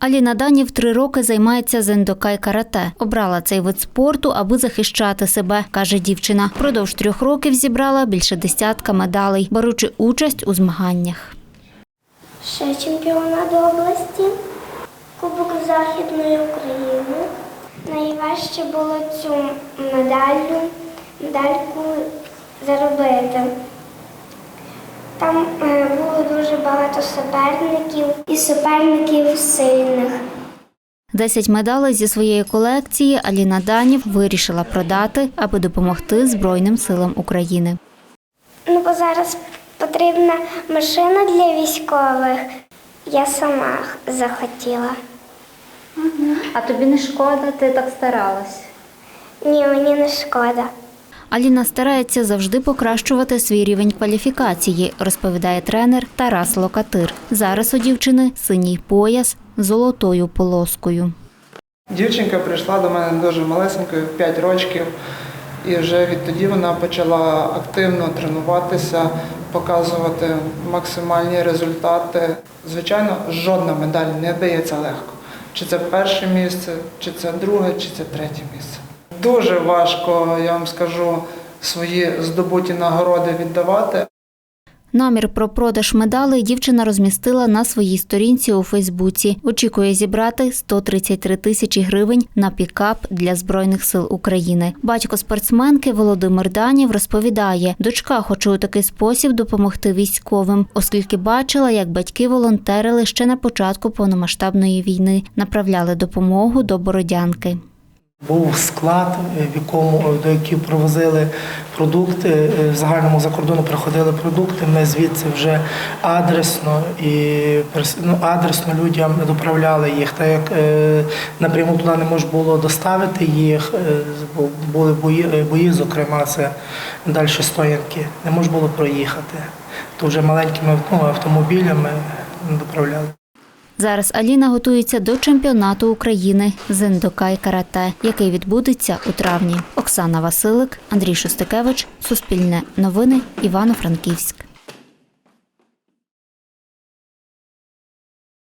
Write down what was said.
Аліна Данів три роки займається зендокай карате. Обрала цей вид спорту, аби захищати себе, каже дівчина. Продовж трьох років зібрала більше десятка медалей, беручи участь у змаганнях. Ще чемпіонат області, Кубок Західної України. Найважче було цю медалю, медальку заробити. Там е, було дуже багато суперників і суперників сильних. Десять медалей зі своєї колекції Аліна Данів вирішила продати, аби допомогти Збройним силам України. Ну, бо зараз потрібна машина для військових. Я сама захотіла. А тобі не шкода, ти так старалась. Ні, мені не шкода. Аліна старається завжди покращувати свій рівень кваліфікації, розповідає тренер Тарас Локатир. Зараз у дівчини синій пояс з золотою полоскою. Дівчинка прийшла до мене дуже малесенькою, 5 років, і вже відтоді вона почала активно тренуватися, показувати максимальні результати. Звичайно, жодна медаль не дається легко. Чи це перше місце, чи це друге, чи це третє місце. Дуже важко, я вам скажу, свої здобуті нагороди віддавати, Намір про продаж медалей дівчина розмістила на своїй сторінці у Фейсбуці. Очікує зібрати 133 тисячі гривень на пікап для збройних сил України. Батько спортсменки Володимир Данів розповідає, дочка хоче у такий спосіб допомогти військовим, оскільки бачила, як батьки волонтерили ще на початку повномасштабної війни, направляли допомогу до Бородянки. Був склад, е, в якому е, до яких привозили продукти. е, В загальному за кордону приходили продукти. Ми звідси вже адресно і ну, адресно людям доправляли їх. Так як напряму туди не можна було доставити їх, були бої, бої, зокрема, це далі стоянки. Не можна було проїхати. То вже маленькими ну, автомобілями доправляли. Зараз Аліна готується до чемпіонату України з індокай карате, який відбудеться у травні. Оксана Василик, Андрій Шостикевич, Суспільне новини, Івано-Франківськ.